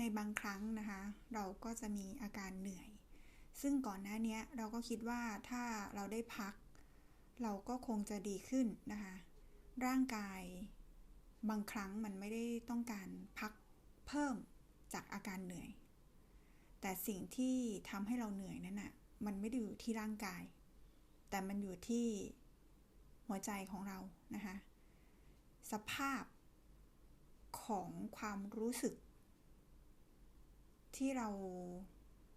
ในบางครั้งนะคะ เราก็จะมีอาการเหนื่อย ซึ่งก่อนหน้านี้เราก็คิดว่าถ้าเราได้พัก เราก็คงจะดีขึ้นนะคะ ร่างกายบางครั้งมันไม่ได้ต้องการพักเพิ่มจากอาการเหนื่อย แต่สิ่งที่ทำให้เราเหนื่อยนั้นน่ะมันไม่ได้อยู่ที่ร่างกาย แต่มันอยู่ที่หัวใจของเรานะคะ สภาพของความรู้สึก ที่เรา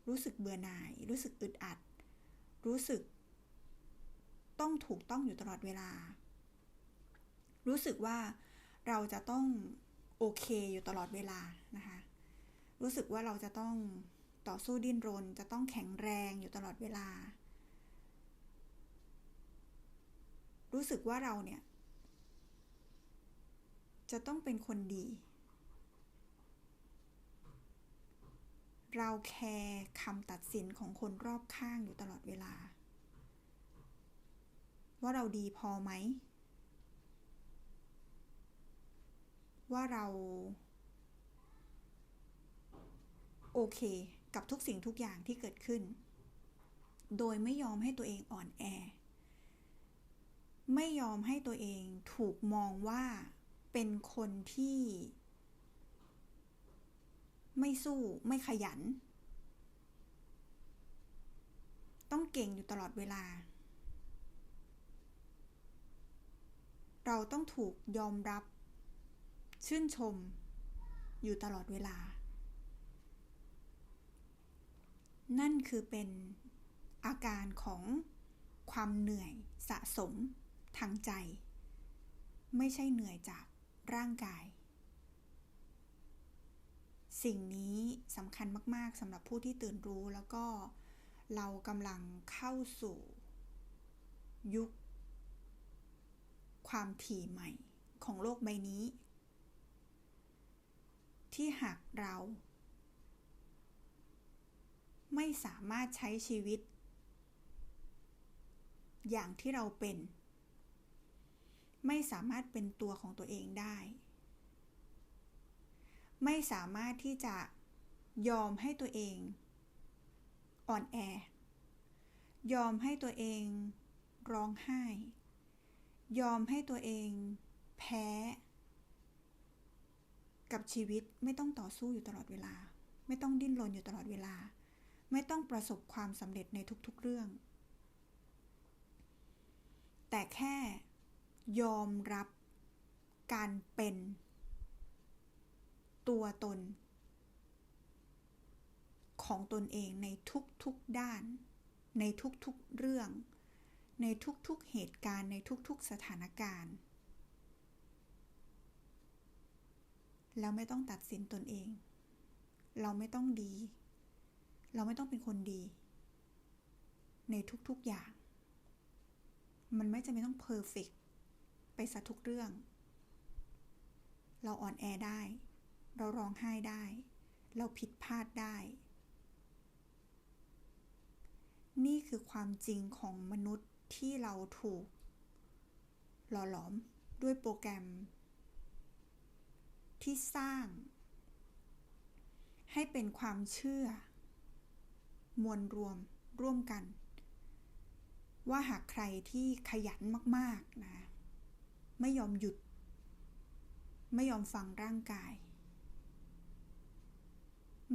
รู้สึกเบื่อหน่าย รู้สึกอึดอัด รู้สึก ต้องถูกต้องอยู่ตลอดเวลา รู้สึกว่าเราจะต้องโอเคอยู่ตลอดเวลานะคะ รู้สึกว่าเราจะต้องต่อสู้ดิ้นรน จะต้องแข็งแรงอยู่ตลอดเวลา รู้สึกว่าเราเนี่ย จะต้องเป็นคนดี เราแคร์คำตัดสินของคนรอบข้างอยู่ตลอดเวลา ว่าเราดีพอไหม ว่าเรา โอเค กับทุกสิ่งทุกอย่างที่เกิดขึ้น โดยไม่ยอมให้ตัวเองอ่อนแอ ไม่ยอมให้ตัวเองถูกมองว่าเป็นคนที่ ไม่สู้ไม่ขยัน ต้องเก่งอยู่ตลอดเวลา เราต้องถูกยอมรับ ชื่นชม อยู่ตลอดเวลา นั่นคือเป็นอาการของความเหนื่อยสะสมทางใจ ไม่ใช่เหนื่อยจากร่างกาย สิ่งนี้สำคัญมาก ๆสำหรับผู้ที่ตื่นรู้แล้วก็เรากำลังเข้าสู่ ยุค ความถี่ใหม่ของโลกใบนี้ ที่หากเรา ไม่สามารถใช้ชีวิต อย่างที่เราเป็น ไม่สามารถเป็นตัวของตัวเองได้ ไม่สามารถที่จะยอมให้ตัวเองอ่อนแอ ยอมให้ตัวเองร้องไห้ ยอมให้ตัวเองแพ้ กับชีวิตไม่ต้องต่อสู้อยู่ตลอดเวลา ไม่ต้องดิ้นรนอยู่ตลอดเวลา ไม่ต้องประสบความสำเร็จในทุกๆเรื่อง แต่แค่ยอมรับการเป็น ตัวตน ของตนเองในทุกๆด้าน ในทุกๆเรื่อง ในทุกๆเหตุการณ์ในทุกๆสถานการณ์ แล้วไม่ต้องตัดสินตนเอง เราไม่ต้องดี เราไม่ต้องเป็นคนดี ในทุกๆอย่าง มันไม่จำเป็นต้องเพอร์เฟกไปซะทุกเรื่อง เราอ่อนแอได้ เราร้องไห้ได้ เราผิดพลาดได้ นี่คือความจริงของมนุษย์ที่เราถูก หล่อหลอมด้วยโปรแกรม ที่สร้าง ให้เป็นความเชื่อ มวลรวมร่วมกัน ว่าหากใครที่ขยันมาก ๆ นะ ไม่ยอมหยุด ไม่ยอมฟังร่างกาย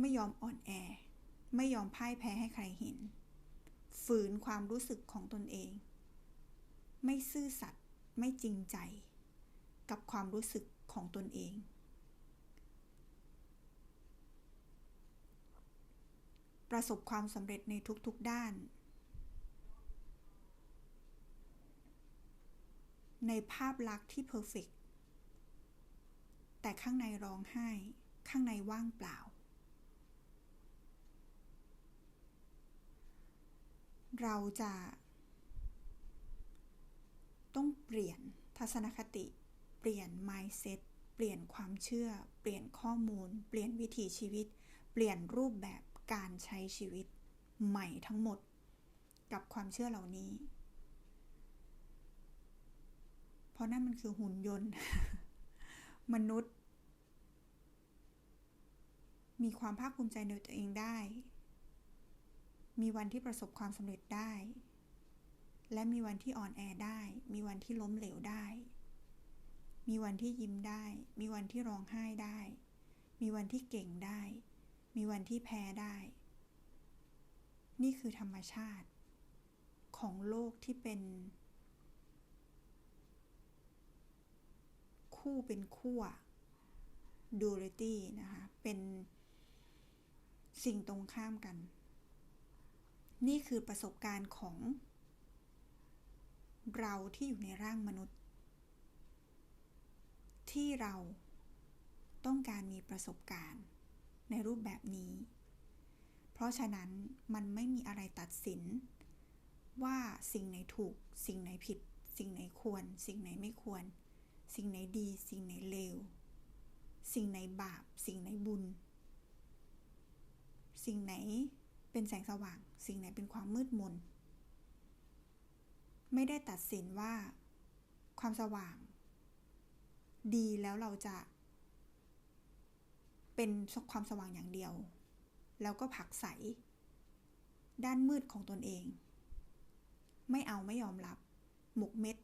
ไม่ยอมอ่อนแอ ไม่ยอมพ่ายแพ้ให้ใครเห็น ฝืนความรู้สึกของตนเอง ไม่ซื่อสัตย์ไม่จริงใจ กับความรู้สึกของตนเอง ประสบความสำเร็จในทุกๆด้าน ในภาพลักษณ์ที่เพอร์เฟกแต่ข้างในร้องไห้ ข้างในว่างเปล่า เราจะต้องเปลี่ยนทัศนคติ เปลี่ยน mindset เปลี่ยนความเชื่อ เปลี่ยนข้อมูล เปลี่ยนวิถีชีวิต เปลี่ยนรูปแบบการใช้ชีวิตใหม่ทั้งหมด กับความเชื่อเหล่านี้ เพราะนั่นมันคือหุ่นยนต์ มนุษย์ มีความภาคภูมิใจในตัวเองได้ มีวันที่ประสบความสำเร็จได้ และมีวันที่อ่อนแอได้ มีวันที่ล้มเหลวได้ มีวันที่ยิ้มได้ มีวันที่ร้องไห้ได้ มีวันที่เก่งได้ มีวันที่แพ้ได้ นี่คือธรรมชาติ ของโลกที่เป็น คู่เป็นขั้ว duality นะคะ เป็นสิ่งตรงข้ามกัน นี่คือประสบการณ์ของ เราที่อยู่ในร่างมนุษย์ ที่เราต้องการมีประสบการณ์ในรูปแบบนี้ เพราะฉะนั้นมันไม่มีอะไรตัดสิน ว่าสิ่งไหนถูก สิ่งไหนผิด สิ่งไหนควร สิ่งไหนไม่ควร สิ่งไหนดี สิ่งไหนเลว สิ่งไหนบาป สิ่งไหนบุญ สิ่งไหน เป็นแสงสว่าง สิ่งไหนเป็นความมืดมน ไม่ได้ตัดสินว่า ความสว่าง ดีแล้วเราจะ เป็นความสว่างอย่างเดียว แล้วก็ผักใส ด้านมืดของตนเอง ไม่เอาไม่ยอมรับ หมกเม็ด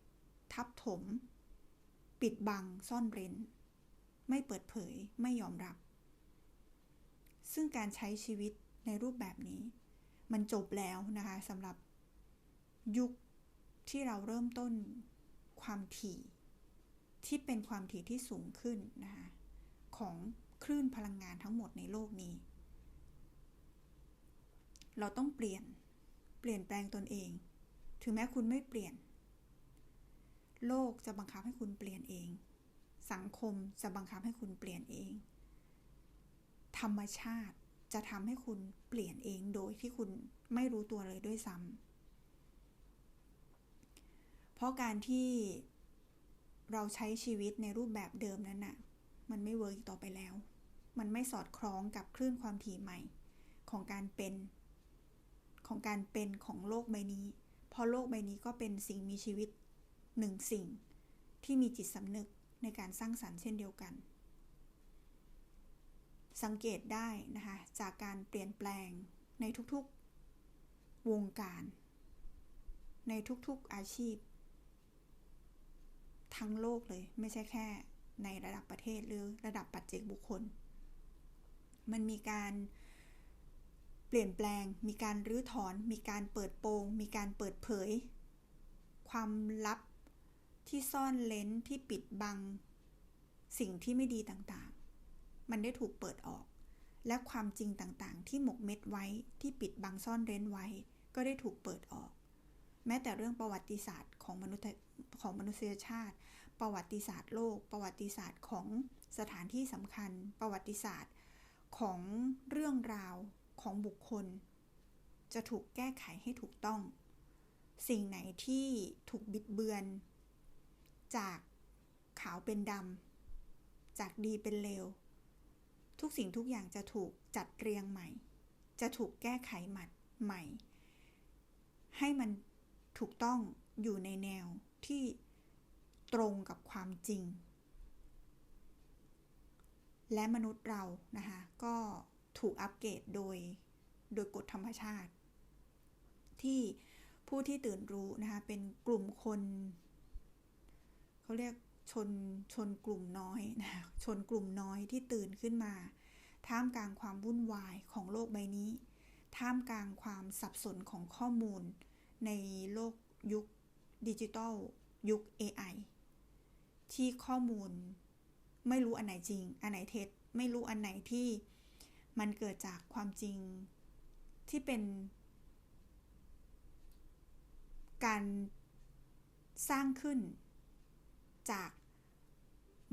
ทับถม ปิดบัง ซ่อนเร้น ไม่เปิดเผย ไม่ยอมรับ ซึ่งการใช้ชีวิต ในรูปแบบนี้ มันจบแล้วนะคะสำหรับยุคที่เราเริ่มต้นความถี่ ที่เป็นความถี่ที่สูงขึ้นนะคะของคลื่นพลังงานทั้งหมดในโลกนี้ เราต้องเปลี่ยนเปลี่ยนแปลงตนเอง ถึงแม้คุณไม่เปลี่ยน โลกจะบังคับให้คุณเปลี่ยนเอง สังคมจะบังคับให้คุณเปลี่ยนเอง ธรรมชาติ จะทำให้คุณเปลี่ยนเองโดยที่คุณไม่รู้ตัวเลยด้วยซ้ำเพราะการที่เราใช้ชีวิตในรูปแบบเดิมนั้นน่ะ มันไม่เวิร์กต่อไปแล้ว มันไม่สอดคล้องกับคลื่นความถี่ใหม่ ของการเป็น ของการเป็นของโลกใบนี้เพราะโลกใบนี้ก็เป็นสิ่งมีชีวิตหนึ่งสิ่ง ที่มีจิตสำนึกในการสร้างสรรค์เช่นเดียวกัน สังเกตได้นะคะจากการเปลี่ยนแปลงในทุกๆวงการ ในทุกๆอาชีพ ทั้งโลกเลยไม่ใช่แค่ในระดับประเทศหรือระดับปัจเจกบุคคล มันมีการเปลี่ยนแปลง มีการรื้อถอน มีการเปิดโปง มีการเปิดเผย ความลับที่ซ่อนเลนที่ปิดบัง สิ่งที่ไม่ดีต่าง มันได้ถูกเปิดออก และความจริงต่างๆ ที่หมกเม็ดไว้ที่ปิดบังซ่อนเร้นไว้ ก็ได้ถูกเปิดออก แม้แต่เรื่องประวัติศาสตร์ของมนุษย์ของมนุษยชาติ ประวัติศาสตร์โลก ประวัติศาสตร์ของสถานที่สำคัญ ประวัติศาสตร์ของเรื่องราวของบุคคล จะถูกแก้ไขให้ถูกต้อง สิ่งไหนที่ถูกบิดเบือน จากขาวเป็นดำจากดีเป็นเลว ทุกสิ่งทุกอย่างจะถูกจัดเรียงใหม่ จะถูกแก้ไขหมัดใหม่ ให้มันถูกต้องอยู่ในแนวที่ตรงกับความจริง และมนุษย์เรานะคะก็ถูกอัปเกรดโดยโดยกฎธรรมชาติ ที่ผู้ที่ตื่นรู้นะคะเป็นกลุ่มคน เขาเรียก ชนชนกลุ่มน้อยนะชนกลุ่มน้อยที่ตื่นขึ้นมา ท่ามกลางความวุ่นวายของโลกใบนี้ ท่ามกลางความสับสนของข้อมูล ในโลกยุคดิจิตอลยุค AI ที่ข้อมูลไม่รู้อันไหนจริง อันไหนเท็จ ไม่รู้อันไหนที่มันเกิดจากความจริงที่เป็น การสร้างขึ้น จาก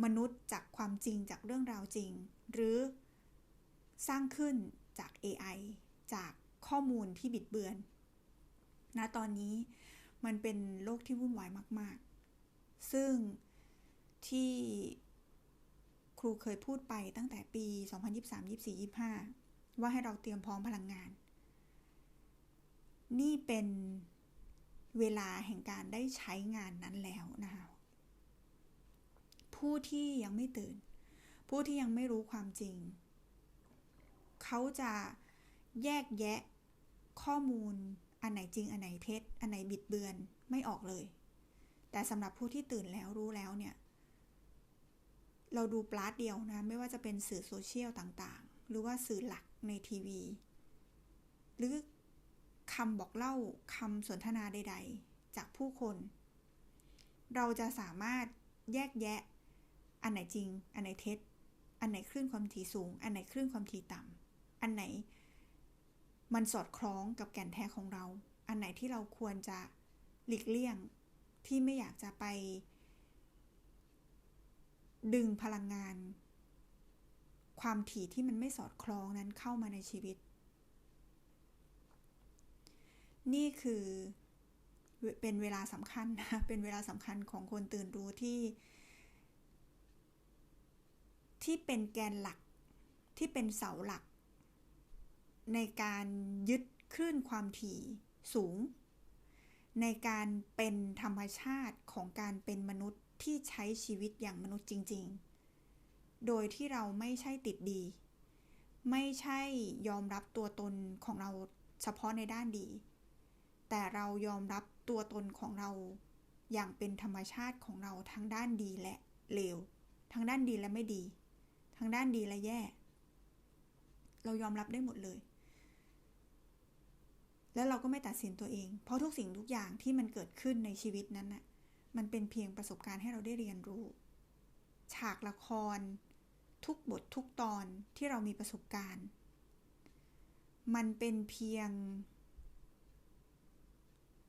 มนุษย์จากความจริงจากเรื่องราวจริง หรือสร้างขึ้นจาก AI จากข้อมูลที่บิดเบือนณนะตอนนี้มันเป็นโลกที่วุ่นวายมาก ๆ ซึ่งที่ครูเคยพูดไปตั้งแต่ปี 2023 24 25 ว่าให้เราเตรียมพร้อมพลังงาน นี่เป็นเวลาแห่งการได้ใช้งานนั้นแล้วนะคะ ผู้ที่ยังไม่ตื่น ผู้ที่ยังไม่รู้ความจริง เขาจะแยกแยะข้อมูลอันไหนจริง อันไหนเท็จ อันไหนบิดเบือนไม่ออกเลย แต่สำหรับผู้ที่ตื่นแล้วรู้แล้วเนี่ย เราดูปลาดเดียวนะ ไม่ว่าจะเป็นสื่อโซเชียลต่างๆ หรือว่าสื่อหลักในทีวี หรือคำบอกเล่าคำสนทนาใด ๆ จากผู้คน เราจะสามารถแยกแยะ อันไหนจริง อันไหนเท็จ อันไหนคลื่นความถี่สูง อันไหนคลื่นความถี่ต่ำอันไหน มันสอดคล้องกับแก่นแท้ของเรา อันไหนที่เราควรจะหลีกเลี่ยงที่ไม่อยากจะไป ดึงพลังงาน ความถี่ที่มันไม่สอดคล้องนั้นเข้ามาในชีวิต นี่คือเป็นเวลาสำคัญนะ เป็นเวลาสำคัญของคนตื่นรู้ที่ ที่เป็นแกนหลักที่เป็นเสาหลัก ในการยึดคลื่นความถี่สูง ในการเป็นธรรมชาติของการเป็นมนุษย์ที่ใช้ชีวิตอย่างมนุษย์จริง ๆ โดยที่เราไม่ใช่ติดดี ไม่ใช่ยอมรับตัวตนของเราเฉพาะในด้านดี แต่เรายอมรับตัวตนของเราอย่างเป็นธรรมชาติของเราทั้งด้านดีและเลว ทั้งด้านดีและไม่ดี ทั้งด้านดีและแย่ เรายอมรับได้หมดเลย แล้วเราก็ไม่ตัดสินตัวเอง เพราะทุกสิ่งทุกอย่างที่มันเกิดขึ้นในชีวิตนั้นน่ะ มันเป็นเพียงประสบการณ์ให้เราได้เรียนรู้ ฉากละคร ทุกบททุกตอนที่เรามีประสบการณ์ มันเป็นเพียง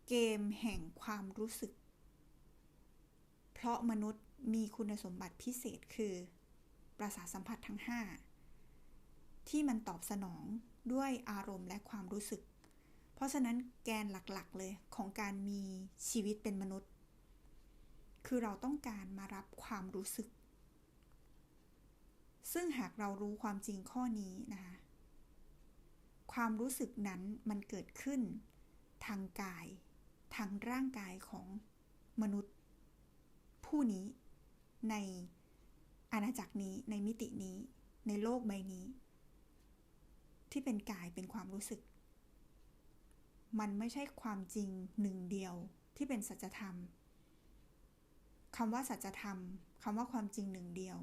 เกมแห่งความรู้สึก เพราะมนุษย์มีคุณสมบัติพิเศษคือ ประสาทสัมผัสทั้ง 5 ที่มันตอบสนองด้วยอารมณ์และความรู้สึก เพราะฉะนั้นแกนหลักๆเลยของการมีชีวิตเป็นมนุษย์ คือเราต้องการมารับความรู้สึก ซึ่งหากเรารู้ความจริงข้อนี้นะคะความรู้สึกนั้นมันเกิดขึ้น ทางกาย ทางร่างกายของมนุษย์ ผู้นี้ใน อาณาจักรนี้ในมิตินี้ ในโลกใบนี้ ที่เป็นกายเป็นความรู้สึก มันไม่ใช่ความจริงหนึ่งเดียวที่เป็นสัจธรรมคำว่าสัจธรรมคำว่าความจริงหนึ่งเดียว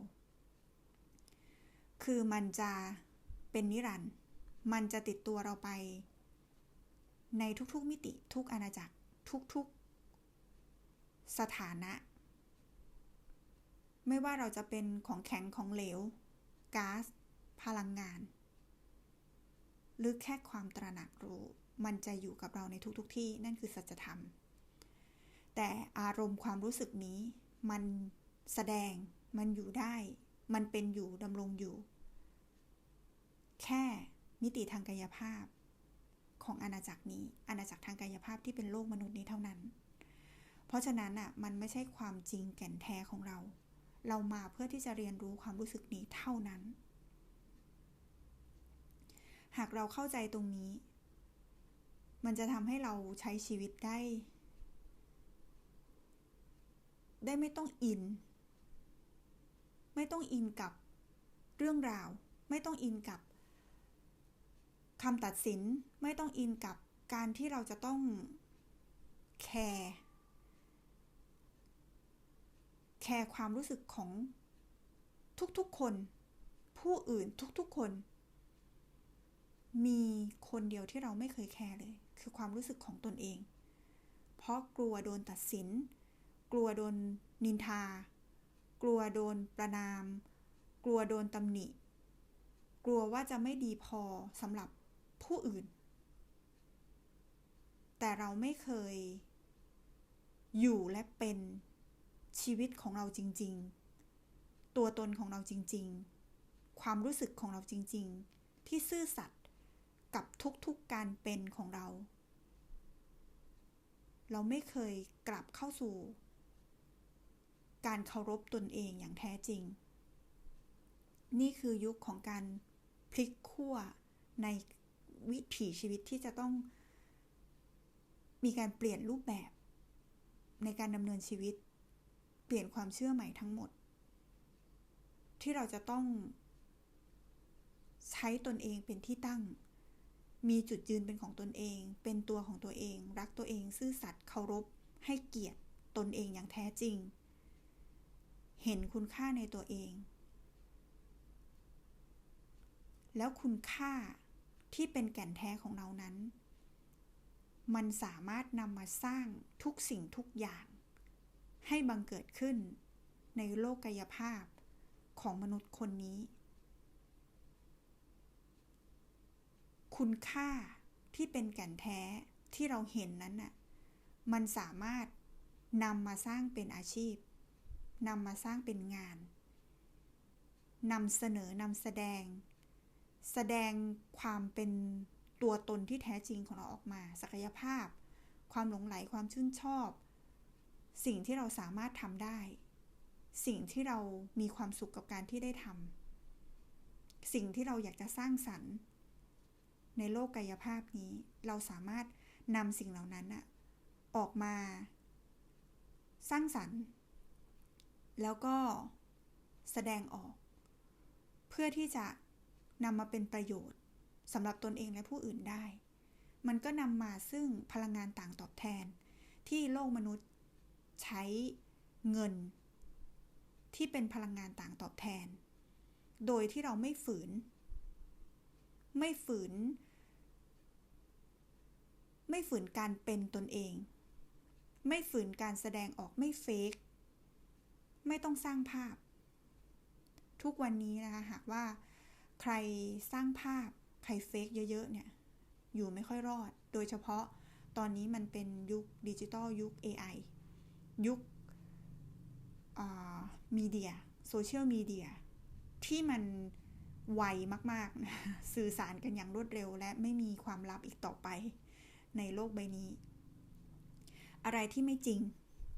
คือมันจะเป็นนิรันด์มันจะติดตัวเราไป ในทุกๆมิติทุกอาณาจักรทุกๆ สถานะ ไม่ว่าเราจะเป็นของแข็งของเหลวก๊าซพลังงาน หรือแค่ความตระหนักรู้ มันจะอยู่กับเราในทุกๆทที่นั่นคือสัจธรรม แต่อารมณ์ความรู้สึกนี้ มันแสดงมันอยู่ได้ มันเป็นอยู่ดำรงอยู่ แค่มิติทางกายภาพ ของอาณาจักรนี้อาณาจักรทางกายภาพที่เป็นโลกมนุษย์นี้เท่านั้น เพราะฉะนั้นอะมันไม่ใช่ความจริงแก่นแท้ของเรา เรามาเพื่อที่จะเรียนรู้ความรู้สึกนี้เท่านั้น หากเราเข้าใจตรงนี้ มันจะทำให้เราใช้ชีวิตได้ ได้ไม่ต้องอิน ไม่ต้องอินกับเรื่องราว ไม่ต้องอินกับคำตัดสิน ไม่ต้องอินกับการที่เราจะต้องแคร์ แคร์ความรู้สึกของทุกๆคน ผู้อื่นทุกๆคน มีคนเดียวที่เราไม่เคยแคร์เลย คือความรู้สึกของตนเอง เพราะกลัวโดนตัดสิน กลัวโดนนินทา กลัวโดนประนาม กลัวโดนตำหนิ กลัวว่าจะไม่ดีพอสำหรับผู้อื่น แต่เราไม่เคยอยู่และเป็น ชีวิตของเราจริง ๆ ตัวตนของเราจริง ๆ ความรู้สึกของเราจริง ๆ ที่ซื่อสัตย์กับทุกๆการเป็นของเรา เราไม่เคยกลับเข้าสู่ การเคารพตนเองอย่างแท้จริง นี่คือยุคของการพลิกขั้วในวิถีชีวิตที่จะต้องมีการเปลี่ยนรูปแบบ ในการดำเนินชีวิต เปลี่ยนความเชื่อใหม่ทั้งหมด ที่เราจะต้องใช้ช้ตนเองเป็นที่ตั้ง มีจุดยืนเป็นของตนเอง เป็นตัวของตัวเอง รักตัวเอง ซื่อสัตย์เคารพ ให้เกียรติตนเองอย่างแท้จริง เห็นคุณค่าในตัวเอง แล้วคุณค่าที่เป็นแก่นแท้ของเรานั้น มันสามารถนำมาสร้างทุกสิ่งทุกอย่าง ให้บังเกิดขึ้นในโลกกายภาพของมนุษย์คนนี้ คุณค่าที่เป็นแก่นแท้ที่เราเห็นนั้นน่ะมันสามารถนำมาสร้างเป็นอาชีพนำมาสร้างเป็นงานนำเสนอนำแสดง แสดงความเป็นตัวตนที่แท้จริงของเราออกมา ศักยภาพ ความหลงไหลความชื่นชอบ สิ่งที่เราสามารถทำได้ สิ่งที่เรามีความสุขกับการที่ได้ทำสิ่งที่เราอยากจะสร้างสรรค์ ในโลกกายภาพนี้ เราสามารถนำสิ่งเหล่านั้นอะออกมา สร้างสรรค์ แล้วก็แสดงออก เพื่อที่จะนำมาเป็นประโยชน์สำหรับตนเองและผู้อื่นได้ มันก็นำมาซึ่งพลังงานต่างตอบแทนที่โลกมนุษย์ ใช้เงิน ที่เป็นพลังงานต่างตอบแทน โดยที่เราไม่ฝืน ไม่ฝืน ไม่ฝืนการเป็นตนเอง ไม่ฝืนการแสดงออกไม่เฟกไม่ต้องสร้างภาพ ทุกวันนี้นะคะหากว่าใครสร้างภาพใครเฟกเยอะๆเนี่ยอยู่ไม่ค่อยรอด โดยเฉพาะตอนนี้มันเป็นยุคดิจิตอลยุค AI ยุคมีเดียโซเชียลมีเดียที่มันไวมากๆนะสื่อสารกันอย่างรวดเร็ว และไม่มีความลับอีกต่อไปในโลกใบนี้ อะไรที่ไม่จริง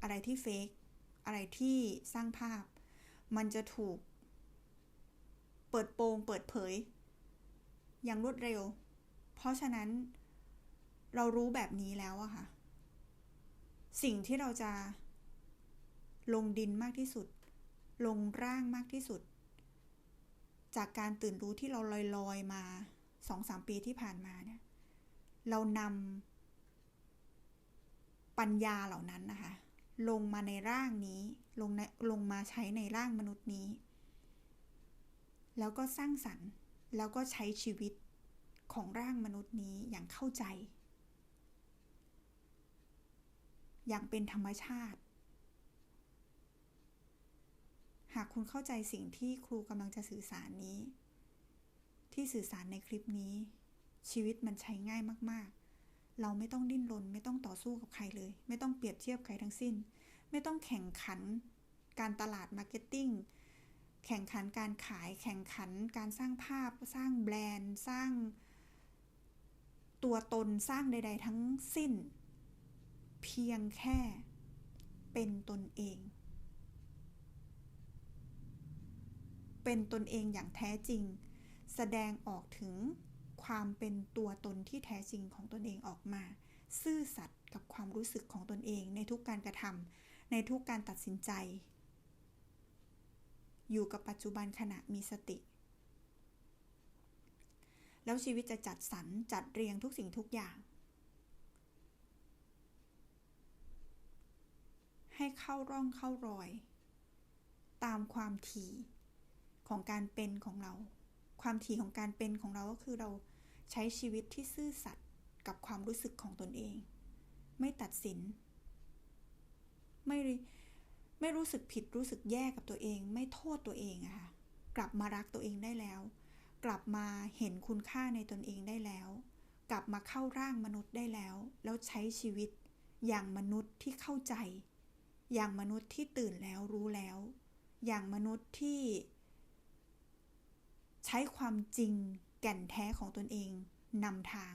อะไรที่เฟกอะไรที่สร้างภาพ มันจะถูก เปิดโปงเปิดเผย อย่างรวดเร็ว เพราะฉะนั้นเรารู้แบบนี้แล้วอะค่ะ สิ่งที่เราจะ ลงดินมากที่สุด ลงร่างมากที่สุด จากการตื่นรู้ที่เราลอยๆมาสองสามปีที่ผ่านมาเนี่ย เรานำปัญญาเหล่านั้นนะคะ ลงมาในร่างนี้ ลงในลงมาใช้ในร่างมนุษย์นี้ แล้วก็สร้างสรรค์ แล้วก็ใช้ชีวิตของร่างมนุษย์นี้อย่างเข้าใจ อย่างเป็นธรรมชาติ หากคุณเข้าใจสิ่งที่ครูกำลังจะสื่อสารนี้ ที่สื่อสารในคลิปนี้ ชีวิตมันใช้ง่ายมาก ๆ เราไม่ต้องดิ้นรน ไม่ต้องต่อสู้กับใครเลย ไม่ต้องเปรียบเทียบใครทั้งสิ้น ไม่ต้องแข่งขัน การตลาดมาร์เก็ตติ้งแข่งขันการขายแข่งขันการสร้างภาพสร้างแบรนด์ สร้าง ตัวตนสร้างใด ๆ ทั้งสิ้น เพียงแค่เป็นตนเอง เป็นตนเองอย่างแท้จริง แสดงออกถึงความเป็นตัวตนที่แท้จริงของตนเองออกมา ซื่อสัตย์กับความรู้สึกของตนเองในทุกการกระทำในทุกการตัดสินใจ อยู่กับปัจจุบันขณะมีสติ แล้วชีวิตจะจัดสรรจัดเรียงทุกสิ่งทุกอย่าง ให้เข้าร่องเข้ารอย ตามความถี่ ของการเป็นของเรา ความถี่ของการเป็นของเราก็คือเราใช้ชีวิตที่ซื่อสัตย์กับความรู้สึกของตนเอง ไม่ตัดสิน ไม่ไม่รู้สึกผิดรู้สึกแย่กับตัวเอง ไม่โทษตัวเองอะค่ะกลับมารักตัวเองได้แล้ว กลับมาเห็นคุณค่าในตนเองได้แล้ว กลับมาเข้าร่างมนุษย์ได้แล้ว แล้วใช้ชีวิตอย่างมนุษย์ที่เข้าใจ อย่างมนุษย์ที่ตื่นแล้วรู้แล้ว อย่างมนุษย์ที่ ใช้ความจริงแก่นแท้ของตนเองนำทาง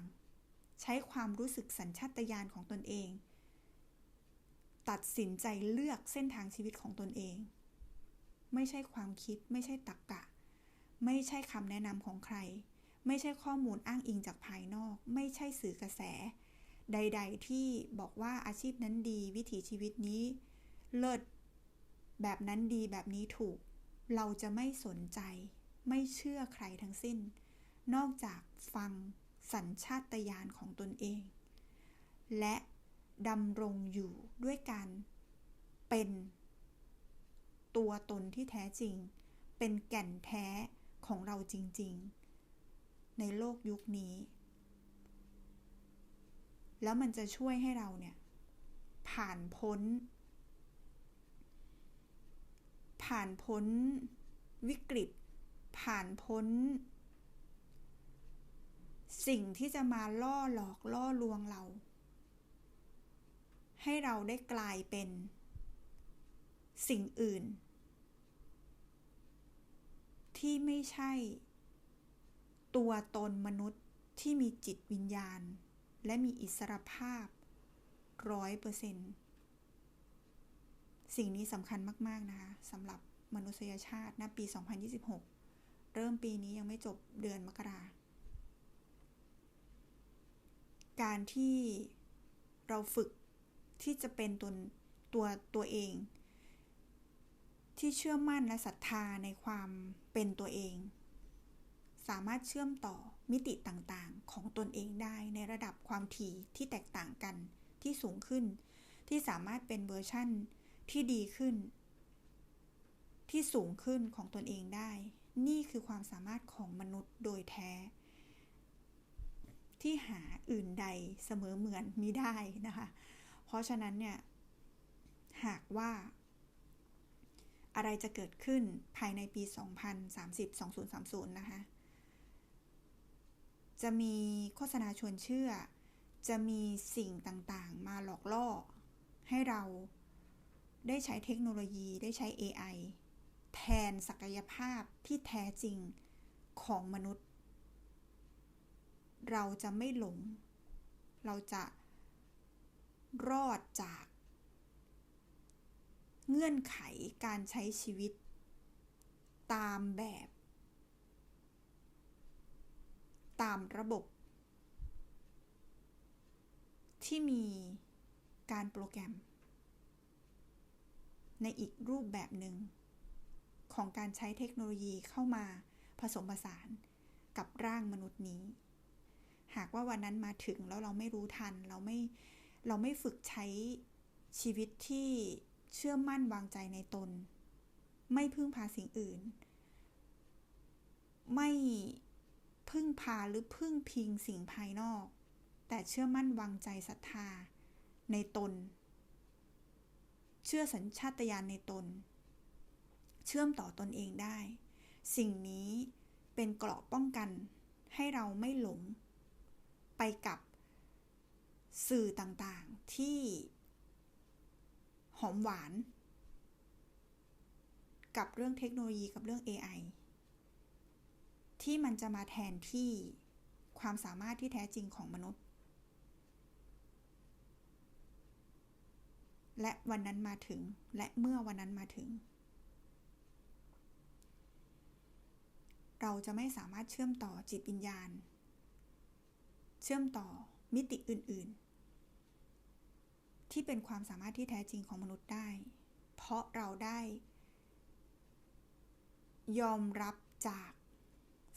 ใช้ความรู้สึกสัญชาตญาณของตนเอง ตัดสินใจเลือกเส้นทางชีวิตของตนเอง ไม่ใช่ความคิด ไม่ใช่ตรกกะ ไม่ใช่คำแนะนำของใคร ไม่ใช่ข้อมูลอ้างอิงจากภายนอก ไม่ใช่สื่อกระแส ใด ๆ ที่บอกว่าอาชีพนั้นดี วิถีชีวิตนี้ เลิศแบบนั้นดีแบบนี้ถูก เราจะไม่สนใจ ไม่เชื่อใครทั้งสิ้น นอกจากฟังสัญชาตญาณของตนเอง และดำรงอยู่ด้วยการเป็นตัวตนที่แท้จริง เป็นแก่นแท้ของเราจริง ๆ ในโลกยุคนี้ แล้วมันจะช่วยให้เราเนี่ย ผ่านพ้น ผ่านพ้นวิกฤต ผ่านพ้น สิ่งที่จะมาล่อหลอกล่อลวงเรา ให้เราได้กลายเป็น สิ่งอื่น ที่ไม่ใช่ ตัวตนมนุษย์ที่มีจิตวิญญาณ และมีอิสรภาพร้อยเปอร์เซนต์สิ่งนี้สำคัญมาก ๆ นะคะสำหรับมนุษยชาติณปี 2026 เริ่มปีนี้ยังไม่จบเดือนมกรา การที่เราฝึกที่จะเป็นตนตัวตัวเอง ที่เชื่อมั่นและศรัทธาในความเป็นตัวเอง สามารถเชื่อมต่อมิติต่างๆ ของตนเองได้ในระดับความถี่ที่แตกต่างกันที่สูงขึ้น ที่สามารถเป็นเวอร์ชั่นที่ดีขึ้น ที่สูงขึ้นของตนเองได้ นี่คือความสามารถของมนุษย์โดยแท้ ที่หาอื่นใดเสมอเหมือนมิได้นะคะ เพราะฉะนั้นเนี่ย หากว่า อะไรจะเกิดขึ้นภายในปี 2030 2030 นะคะ จะมีโฆษณาชวนเชื่อ จะมีสิ่งต่างๆ มาหลอกล่อให้เราได้ใช้เทคโนโลยีได้ใช้ AI แทนศักยภาพที่แท้จริงของมนุษย์ เราจะไม่หลง เราจะรอดจาก เงื่อนไขการใช้ชีวิต ตามแบบ ตามระบบ ที่มีการโปรแกรม ในอีกรูปแบบหนึ่ง ของการใช้เทคโนโลยีเข้ามาผสมผสานกับร่างมนุษย์นี้ หากว่าวันนั้นมาถึงแล้วเราไม่รู้ทัน เราไม่เราไม่ฝึกใช้ชีวิตที่เชื่อมั่นวางใจในตน ไม่พึ่งพาสิ่งอื่น ไม่พึ่งพาหรือพึ่งพิงสิ่งภายนอก แต่เชื่อมั่นวางใจศรัทธาในตน เชื่อสัญชาตญาณในตน เชื่อมต่อตนเองได้ สิ่งนี้เป็นเกราะป้องกันให้เราไม่หลงไปกับสื่อต่างๆที่หอมหวาน กับเรื่องเทคโนโลยีกับเรื่อง AI ที่มันจะมาแทนที่ความสามารถที่แท้จริงของมนุษย์ และวันนั้นมาถึงและเมื่อวันนั้นมาถึง เราจะไม่สามารถเชื่อมต่อจิตวิญญาณ เชื่อมต่อมิติอื่น ๆ ที่เป็นความสามารถที่แท้จริงของมนุษย์ได้ เพราะเราได้ ยอมรับจาก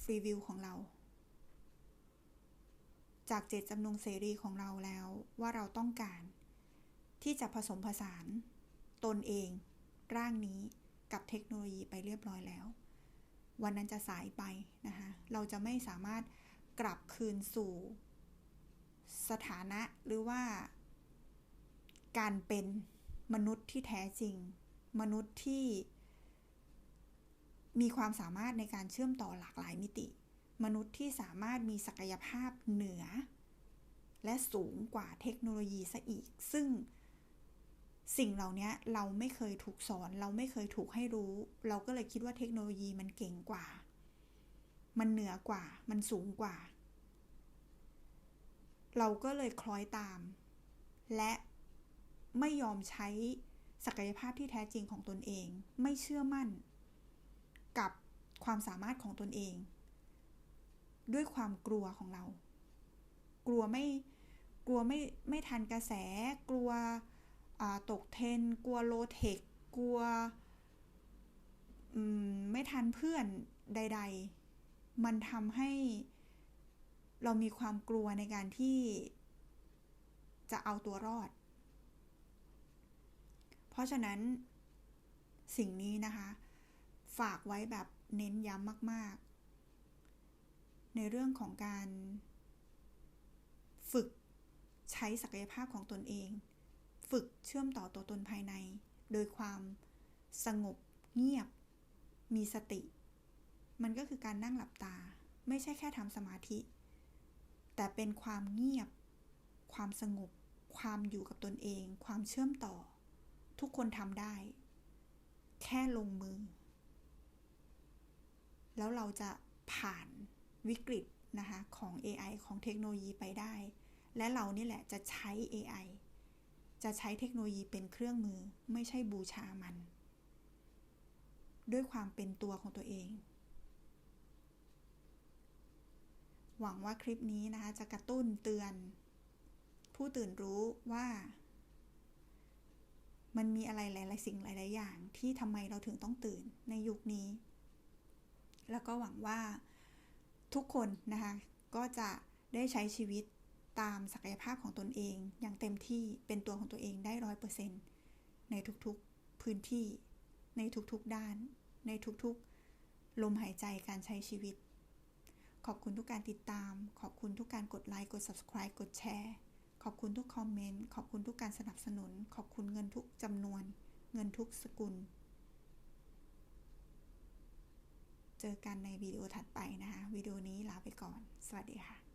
ฟรีวิวของเรา จากเจตจำนงเสรีของเราแล้วว่าเราต้องการ ที่จะผสมผสาน ตนเอง ร่างนี้กับเทคโนโลยีไปเรียบร้อยแล้ว วันนั้นจะสายไปนะคะเราจะไม่สามารถกลับคืนสู่สถานะหรือว่าการเป็นมนุษย์ที่แท้จริง มนุษย์ที่มีความสามารถในการเชื่อมต่อหลากหลายมิติ มนุษย์ที่สามารถมีศักยภาพเหนือ และสูงกว่าเทคโนโลยีซะอีก ซึ่ง สิ่งเหล่านี้เราไม่เคยถูกสอน เราไม่เคยถูกให้รู้ เราก็เลยคิดว่าเทคโนโลยีมันเก่งกว่า มันเหนือกว่า มันสูงกว่า เราก็เลยคล้อยตาม และไม่ยอมใช้ศักยภาพที่แท้จริงของตนเอง ไม่เชื่อมั่น กับความสามารถของตนเอง ด้วยความกลัวของเรา กลัวไม่กลัวไม่ไม่ทันกระแสกลัว ตกเทนกลัวโลเทคกลัวไม่ทันเพื่อนใด ๆ มันทำให้ เรามีความกลัวในการที่จะเอาตัวรอด เพราะฉะนั้นสิ่งนี้นะคะ ฝากไว้แบบเน้นย้ำมาก ๆ ในเรื่องของการ ฝึกใช้ศักยภาพของตนเอง ฝึกเชื่อมต่อตัวตนภายใน โดยความสงบเงียบ มีสติ มันก็คือการนั่งหลับตา ไม่ใช่แค่ทำสมาธิ แต่เป็นความเงียบ ความสงบ ความอยู่กับตนเอง ความเชื่อมต่อ ทุกคนทำได้ แค่ลงมือ แล้วเราจะผ่านวิกฤตนะคะของ AI ของเทคโนโลยีไปได้ และเรานี่แหละจะใช้ AI จะใช้เทคโนโลยีเป็นเครื่องมือไม่ใช่บูชามัน ด้วยความเป็นตัวของตัวเอง หวังว่าคลิปนี้นะคะจะกระตุ้นเตือน ผู้ตื่นรู้ว่า มันมีอะไรหลาย ๆ สิ่งหลาย ๆ อย่างที่ทำไมเราถึงต้องตื่นในยุคนี้ แล้วก็หวังว่าทุกคนนะคะก็จะได้ใช้ชีวิต ตามศักยภาพของตนเองอย่างเต็มที่เป็นตัวของตัวเองได้ร้อยเปอร์เซ็นต์ในทุกๆพื้นที่ ในทุกๆด้าน ในทุกๆ ลมหายใจการใช้ชีวิต ขอบคุณทุกการติดตาม ขอบคุณทุกการกดไลค์กด subscribe กดแชร์ ขอบคุณทุกคอมเมนต์ขอบคุณทุกการสนับสนุน ขอบคุณเงินทุกจำนวน เงินทุกสกุล เจอกันในวิดีโอถัดไปนะคะวิดีโอนี้ลาไปก่อน สวัสดีค่ะ